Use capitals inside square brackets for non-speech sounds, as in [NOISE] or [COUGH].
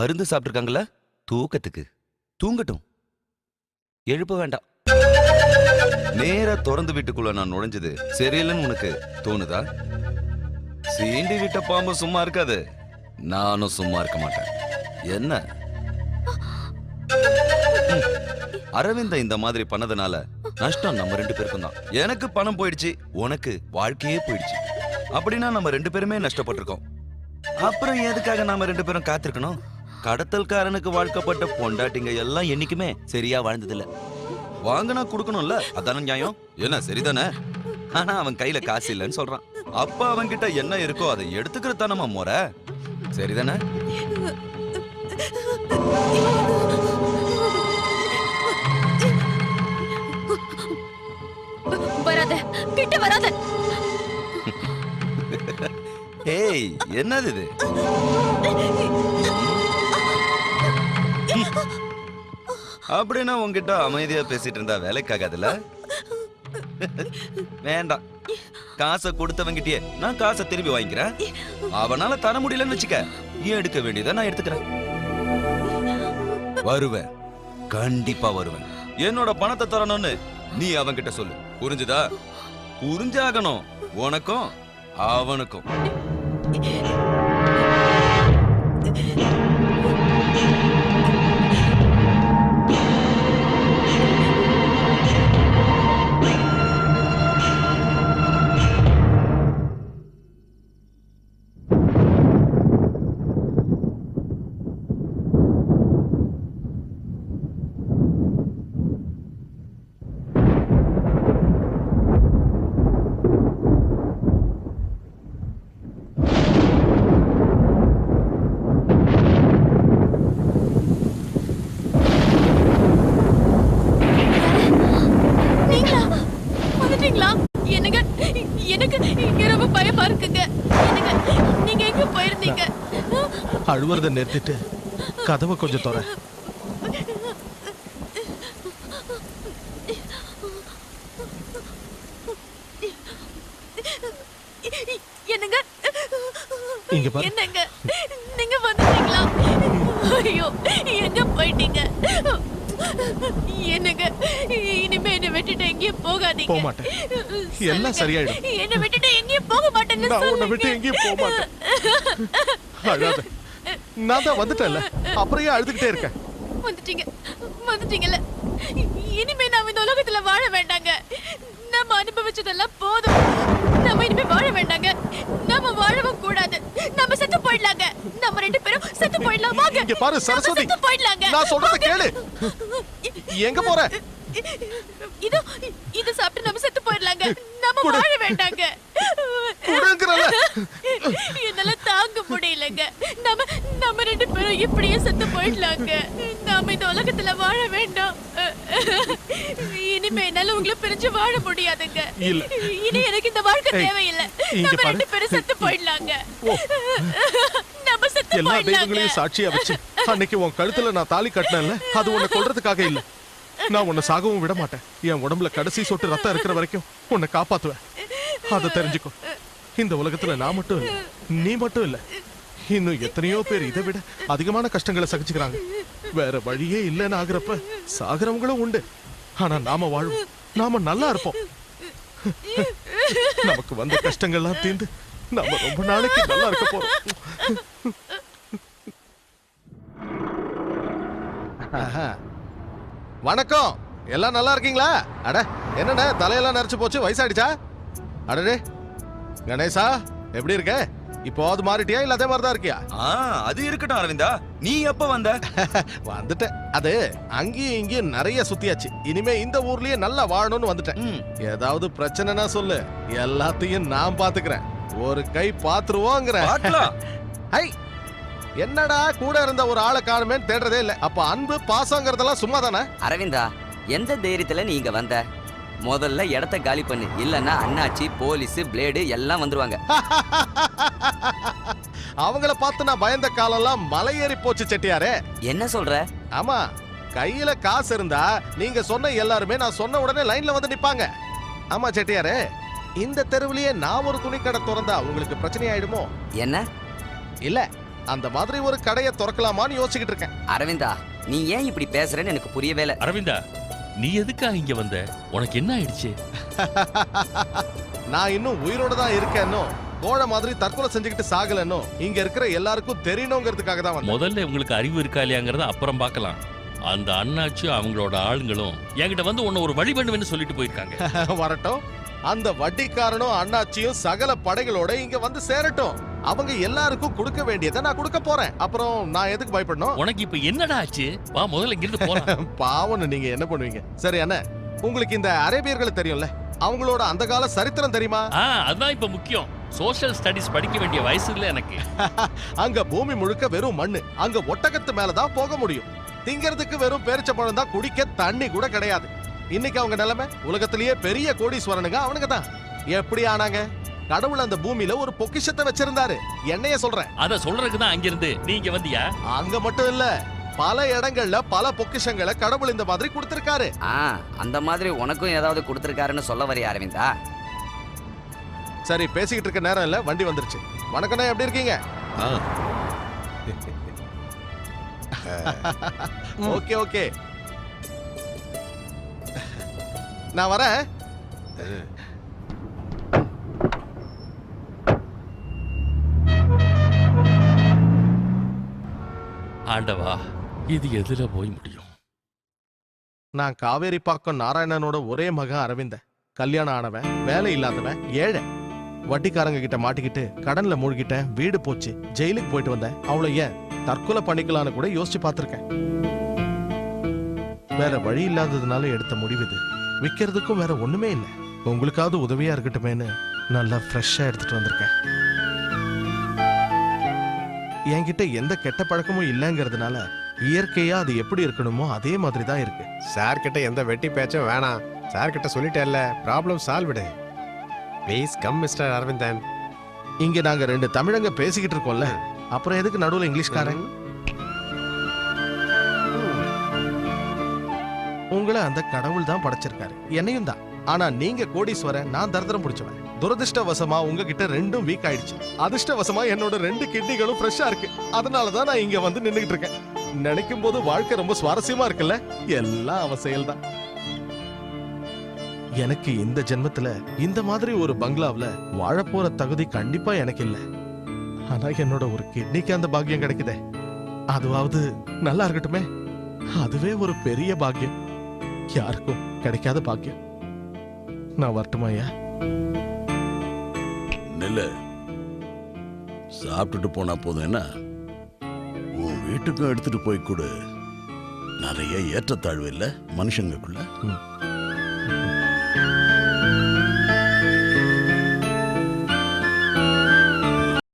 மருந்து சாப்பிட்டுருக்காங்கல்ல? தூக்கத்துக்கு. தூங்கட்டும். எழுப்ப வேண்டாம். நேரா திறந்து வீட்டுக்குள்ள நான் நுழைஞ்சது சரியில்லைன்னு உனக்கு தோணுதா? சீண்டி விட்ட பாம்பு சும்மா இருக்காது. நானும் சும்மா இருக்க மாட்டேன். என்ன? ம். அரவிந்த இந்த மாதிரி பண்ணதுனால நஷ்டம் நம்ம ரெண்டு பேருக்கும் தான். எனக்கு பணம் போயிடுச்சு உனக்கு வாழ்க்கையே போயிடுச்சு. அப்படின்னா நம்ம ரெண்டு பேருமே நஷ்டப்பட்டிருக்கோம். அப்புறம் எதுக்காக நாம ரெண்டு பேரும் காத்திருக்கணும்? கடத்தல்காரனுக்கு வாழ்க்கப்பட்ட பொண்டாட்டிங்க எல்லாம் என்னைக்குமே சரியா வாழ்ந்ததில்ல. வாங்கினா கொடுக்கணும்ல அதான நியாயம்? என்ன சரிதானே? ஆனா அவன் கையில காசு இல்லைன்னு சொல்றான். அப்ப அவன் கிட்ட என்ன இருக்கோ அதை எடுத்துக்கிறது தானே முறை சரிதானே? வராத கிட்ட வராத. [LAUGHS] ஏய் என்னது இது? அப்படின்னா உன்கிட்ட அமைதியா பேசிட்டு இருந்தா வேலைக்காகாதுல்ல வேண்டாம். காசை கொடுத்தவங்கிட்டயே நான் காசை திரும்பி வாங்கிக்கிறேன். அவனால தர முடியலன்னு வச்சுக்க ஏன் எடுக்க வேண்டியதை நான் எடுத்துக்கிறேன். வருவேன். கண்டிப்பா வருவேன். என்னோட பணத்தை தரணும்னு நீ அவன்கிட்ட சொல்லு. புரிஞ்சுதா? புரிஞ்சாகணும். உனக்கும் அவனுக்கும். ரொம்ப பயமா இருக்குங்க. நீங்க எங்க போயிருந்தீங்க? அழுவுறத நிறுத்திட்டு கதவை கொஞ்சம் தொற என்னங்க? இங்க பாரு. என்னங்க? நீங்க வந்துட்டீங்களா? ஐயோ எங்க போயிட்டீங்க? என்னங்க விட்டுட்டு எங்கேயும் போகாதீங்க. போக மாட்டேன். எல்லாம் சரியாயிடும். என்ன விட்டுட்டு எங்கேயும் போக மாட்டேன்னு நான் உன்னை விட்டு. எங்கேயும் போக மாட்டேன். அழாத. நான் தான் வந்துட்டேன்ல. அப்புறம் ஏன் அழுதுகிட்டே இருக்கேன்? வந்துட்டீங்க. வந்துட்டீங்கல்ல. இனிமே நாம இந்த உலகத்துல வாழ வேண்டாங்க. நம்ம அனுபவிச்சதெல்லாம் போதும். நம்ம இனிமே வாழ வேண்டாங்க. நம்ம வாழவும் கூடாது. நம்ம செத்து போயிடலாங்க. நம்ம ரெண்டு பேரும் செத்து போயிடலாம். வாங்க. இங்க பாரு, சரஸ்வதி. செத்து போயிடலாங்க. நான் சொல்றத வாங்க. கேளு. எங்க போற இதோ இது சாப்பிட்டு நம்ம செத்து போயிடலாங்க நம்ம குடு. வாழ வேண்டாங்க. என்னால தாங்க முடியலங்க. நம்ம நம்ம ரெண்டு பேரும் இப்படியே செத்து போயிடலாங்க. நாம இந்த உலகத்துல வாழ வேண்டாம். இனிமே என்னால உங்களை பிரிஞ்சு வாழ முடியாதுங்க. இனி எனக்கு இந்த வாழ்க்கை தேவையில்லை. நம்ம. ரெண்டு பேரும் செத்து போயிடலாங்க. நம்ம செத்து எல்லா தெய்வங்களையும் சாட்சியா வச்சு அன்னைக்கு உன் கழுத்துல நான் தாலி கட்டினேன்ல அது உன்னை கொல்றதுக்காக இல்ல. நான் உன்னை சாகவும் விட மாட்டேன். என் உடம்புல கடைசி சொட்டு ரத்தம் இருக்கிற வரைக்கும் உன்னை காப்பாத்துவேன். அதை தெரிஞ்சுக்கோ. இந்த உலகத்துல நான் மட்டும் இல்ல. நீ மட்டும் இல்ல. இன்னும் எத்தனையோ பேர் இதை விட அதிகமான கஷ்டங்களை சகிச்சுக்கிறாங்க. வேற வழியே இல்லைன்னு ஆகுறப்ப சாகுறவங்களும் உண்டு. ஆனா நாம வாழ்வோம். நாம நல்லா இருப்போம். நமக்கு வந்த கஷ்டங்கள்லாம் தீர்ந்து நம்ம ரொம்ப நாளைக்கு நல்லா இருக்க போறோம். ஆஹா. வணக்கம். எல்லாம் நல்லா இருக்கீங்களா? அட என்னண்ணே தலையெல்லாம் நரைச்சு போச்சு வயசாயிடுச்சா? அடடே. கணேசா எப்படி இருக்க? இப்போது மாறிட்டியா இல்ல அதே மாதிரி தான் இருக்கியா? ஆ அது இருக்கட்டும் அரவிந்தா. நீ எப்ப வந்த? [LAUGHS] வந்துட்டேன். அது அங்கேயும் இங்கேயும் நிறைய சுத்தியாச்சு. இனிமே இந்த ஊர்லயே நல்லா வாழணும்னு வந்துட்டேன். ஏதாவது பிரச்சனைனா சொல்லு. எல்லாத்தையும் நான் பாத்துக்கிறேன். ஒரு கை பாத்துருவோங்கிற. ஐ [LAUGHS] என்னடா கூட இருந்த ஒரு ஆளை காணுமேன்னு தேடுறதே இல்ல. அப்ப அன்பு பாசங்கிறதெல்லாம் சும்மா தானே அரவிந்தா எந்த தைரியத்துல நீ இங்க வந்த? முதல்ல இடத்த காலி பண்ணு. இல்லன்னா அண்ணாச்சி போலீஸ் பிளேடு எல்லாம் வந்துருவாங்க. [LAUGHS] அவங்கள பார்த்து நான் பயந்த காலம்லாம் மலையேறி போச்சு செட்டியாரே. என்ன சொல்ற? ஆமா கையில காசு இருந்தா நீங்க சொன்ன எல்லாருமே நான் சொன்ன உடனே லைன்ல வந்து நிப்பாங்க. ஆமா செட்டியாரே இந்த தெருவுலயே நான் ஒரு துணி கடை திறந்தா உங்களுக்கு பிரச்சனை ஆயிடுமோ? என்ன? இல்ல அந்த மாதிரி ஒரு கடையை திறக்கலாமான்னு யோசிச்சுக்கிட்டு இருக்கேன். அரவிந்தா நீ ஏன் இப்படி பேசுறேன்னு எனக்கு புரியவே இல்லை அரவிந்தா நீ எதுக்காக இங்க வந்த? உனக்கு என்ன ஆயிடுச்சு? [LAUGHS] நான் இன்னும் உயிரோட தான் இருக்கேன்னோ கோழ மாதிரி தற்கொலை செஞ்சுக்கிட்டு சாகலன்னோ இங்க இருக்கிற எல்லாருக்கும் தெரியணுங்கிறதுக்காக தான் வந்தேன். முதல்ல உங்களுக்கு அறிவு இருக்கா இல்லையாங்கிறத அப்புறம் பார்க்கலாம். அந்த அண்ணாச்சும் அவங்களோட ஆளுங்களும் என்கிட்ட வந்து உன்னை ஒரு வழி பண்ணுவேன்னு சொல்லிட்டு போயிருக்காங்க. [LAUGHS] வரட்டும். அந்த வட்டிக்காரனும் அண்ணாச்சியும் சகல படைகளோட இங்க வந்து சேரட்டும். அவங்க எல்லாருக்கும் கொடுக்க வேண்டியதை நான் கொடுக்க போறேன். அப்புறம் நான் எதுக்கு பயப்படணும்? உனக்கு இப்ப என்னடா ஆச்சு? வா முதல்ல இங்கிருந்து [LAUGHS] போலாம். பாவம்னு நீங்க என்ன பண்ணுவீங்க? சரி அண்ணா உங்களுக்கு இந்த அரேபியர்களை தெரியும்ல அவங்களோட அந்த கால சரித்திரம் தெரியுமா? அதான் இப்ப முக்கியம். சோஷியல் ஸ்டடிஸ் படிக்க வேண்டிய வயசு இல்ல எனக்கு. [LAUGHS] அங்க பூமி முழுக்க வெறும் மண்ணு. அங்க ஒட்டகத்து மேலதான் போக முடியும். திங்கிறதுக்கு வெறும் பேரிச்சப்பழம் தான் குடிக்க தண்ணி கூட கிடையாது. இன்னைக்கு அவங்க நிலைமை உலகத்திலேயே பெரிய கோடீஸ்வரனுங்க அவனுங்க தான். எப்படி ஆனாங்க? கடவுள் அந்த பூமியில ஒரு பொக்கிஷத்தை வச்சிருந்தாரு. என்னைய சொல்றேன். அத சொல்றதுக்கு தான் அங்கிருந்து நீங்க வந்தியா? அங்க மட்டும் இல்ல பல இடங்கள்ல பல பொக்கிஷங்களை கடவுள் இந்த மாதிரி கொடுத்திருக்காரு. ஆ அந்த மாதிரி உனக்கும் ஏதாவது கொடுத்துருக்காருன்னு சொல்ல வரையா அரவிந்தா? சரி பேசிக்கிட்டு இருக்க நேரம் இல்ல வண்டி வந்துருச்சு. வணக்கண்ணா எப்படி இருக்கீங்க? [LAUGHS] Okay okay. நான் வரேன். ஆண்டவா இது எதுல போய் முடியும்? நான் காவேரி பாக்கம் நாராயணனோட ஒரே மகன் அரவிந்தன் கல்யாணம் ஆனவன் வேலை இல்லாதவன் ஏழை. வட்டிக்காரங்க கிட்ட மாட்டிக்கிட்டு கடன்ல மூழ்கிட்டேன் வீடு போச்சு ஜெயிலுக்கு போயிட்டு வந்தேன். அவளை ஏன் தற்கொலை பண்ணிக்கலாம்னு கூட யோசிச்சு பார்த்துருக்கேன். வேற வழி இல்லாததுனால எடுத்த முடிவு இது. விக்கிறதுக்கும் வேற ஒண்ணுமே இல்லை. உங்களுக்காவது உதவியா இருக்கட்டுமேன்னு நல்லா ஃப்ரெஷ்ஷா எடுத்துட்டு வந்திருக்கேன். என்கிட்ட எந்த கெட்ட பழக்கமும் இல்லைங்கிறதுனால இயற்கையா அது எப்படி இருக்கணுமோ அதே மாதிரி தான் இருக்கு. சார் கிட்ட எந்த வெட்டி பேச்சும் வேணாம். சார் கிட்ட சொல்லிட்டேல்ல problem solved please come mister Aravindan இங்க நாங்க ரெண்டு தமிழங்க பேசிக்கிட்டு இருக்கோம்ல. அப்புறம் எதுக்கு நடுவுல இங்கிலீஷ்காரன்? உங்களை அந்த கடவுள் தான் படைச்சிருக்காரு. என்னையும் தான். ஆனா நீங்க கோடீஸ்வரன் நான் தரித்திரம் பிடிச்சவன். துரதிர்ஷ்டவசமா உங்ககிட்ட ரெண்டும் வீக் ஆயிடுச்சு. அதிர்ஷ்டவசமா என்னோட ரெண்டு கிட்னிகளும் ஃப்ரெஷ்ஷா இருக்கு. அதனால தான் நான் இங்க வந்து நின்னுகிட்டு இருக்கேன். நினைக்கும் போது வாழ்க்கை ரொம்ப சுவாரஸ்யமா இருக்குல்ல? எல்லாம் அவன் செயல்தான். எனக்கு இந்த ஜென்மத்துல இந்த மாதிரி ஒரு பங்களாவுல வாழப்போற தகுதி கண்டிப்பா எனக்கு இல்ல. ஆனா என்னோட ஒரு கிட்னிக்கு அந்த பாக்கியம் கிடைக்குதே. அதுவாவது நல்லா இருக்கட்டுமே. அதுவே ஒரு பெரிய பாக்கியம். யாருக்கும் கிடைக்காத பாக்கியம். நான் வரட்டுமாயா நெல்லு சாப்பிட்டுட்டு போனா போதும் என்ன? உன் வீட்டுக்கும் எடுத்துட்டு போய் கொடு. நிறைய ஏற்றத்தாழ்வு இல்ல மனுஷங்களுக்குள்ள.